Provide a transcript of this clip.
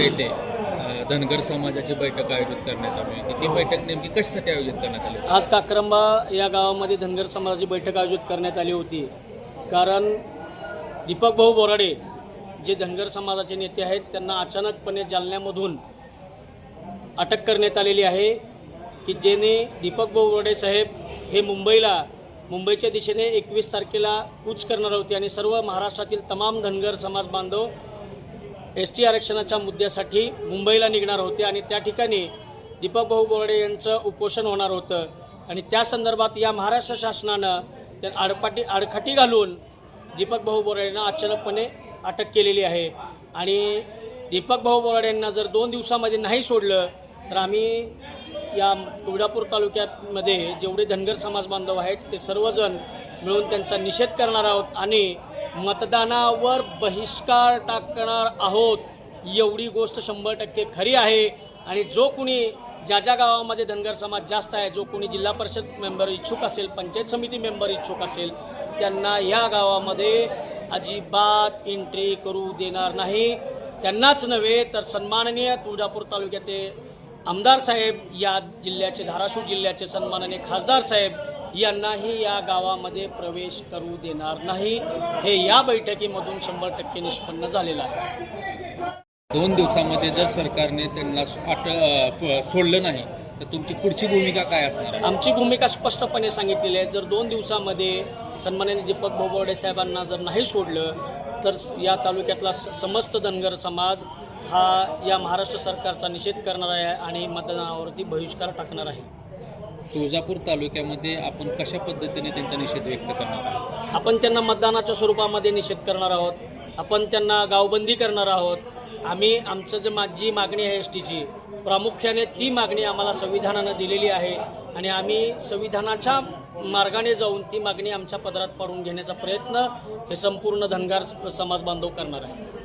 येथे धनगर समाजाची बैठक आयोजित करण्यात आली. होती ती बैठक नेमकी कशासाठी आयोजित करण्यात आली आज काक्रंबा या गावामध्ये धनगर समाजाची बैठक आयोजित करण्यात आली होती. कारण दीपक भाऊ बोराडे जे धनगर समाजाचे नेते आहेत त्यांना अचानकपणे जालन्यामधून अटक करण्यात आलेली आहे की जेणे दीपक भाऊ बोराडे साहेब हे मुंबईला मुंबईच्या दिशेने एकवीस तारखेला कूच करणार होते. आणि सर्व महाराष्ट्रातील तमाम धनगर समाज बांधव एस टी आरक्षणाच्या मुद्द्यासाठी मुंबईला निघणार होते आणि त्या ठिकाणी दीपक भाऊ बोर्डे यांचं उपोषण होणार होतं. आणि त्या संदर्भात या महाराष्ट्र शासनानं त्या आडपाटी आडखाटी घालून दीपक भाऊ बोराडे यांना अचानकपणे अटक केलेली आहे. आणि दीपक भाऊ बोराडे यांना जर दोन दिवसामध्ये नाही सोडलं तर आम्ही या तुळजापूर तालुक्यामध्ये जेवढे धनगर समाज बांधव आहेत ते सर्वजण मिळून त्यांचा निषेध करणार आहोत आणि मतदानावर बहिष्कार टाकणार आहोत. एवढी गोष्ट शंभर टक्के खरी आहे. आणि जो कुणी ज्या ज्या गावामध्ये धनगर समाज जास्त आहे जो कोणी जिल्हा परिषद मेंबर इच्छुक असेल पंचायत समिती मेंबर इच्छुक असेल त्यांना या गावामध्ये अजिबात एंट्री करू देणार नाही. त्यांनाच नव्हे तर सन्माननीय तुळजापूर तालुक्याचे आमदार साहेब या जिल्ह्याचे धाराशिव जिल्ह्याचे सन्माननीय खासदार साहेब यांनाही या गावामध्ये प्रवेश करू देणार नाही. हे या बैठकीमधून शंभर टक्के निष्पन्न झालेलं आहे. दोन दिवसामध्ये जर सरकारने त्यांना प- सोडलं नाही तर तुमची पुढची भूमिका काय असणार आमची भूमिका स्पष्टपणे सांगितलेली आहे. जर दोन दिवसामध्ये सन्माननीय दीपक भोबवडे साहेबांना जर नाही सोडलं तर या तालुक्यातला समस्त धनगर समाज हा या महाराष्ट्र सरकारचा निषेध करणार आहे आणि मतदानावरती बहिष्कार टाकणार आहे. तुळजापूर तालुक्यामध्ये आपण कशा पद्धतीने त्यांचा निषेध व्यक्त करणार आहोत? आपण त्यांना मतदानाच्या स्वरूपामध्ये निषेध करणार आहोत. आपण त्यांना गावबंदी करणार आहोत. आम्ही आमचं जे मा जी मागणी आहे एस टीची प्रामुख्याने ती मागणी आम्हाला संविधानानं दिलेली आहे आणि आम्ही संविधानाच्या मार्गाने जाऊन ती मागणी आमच्या पदरात पाडून घेण्याचा प्रयत्न हे संपूर्ण धनगार समाज बांधव करणार आहे.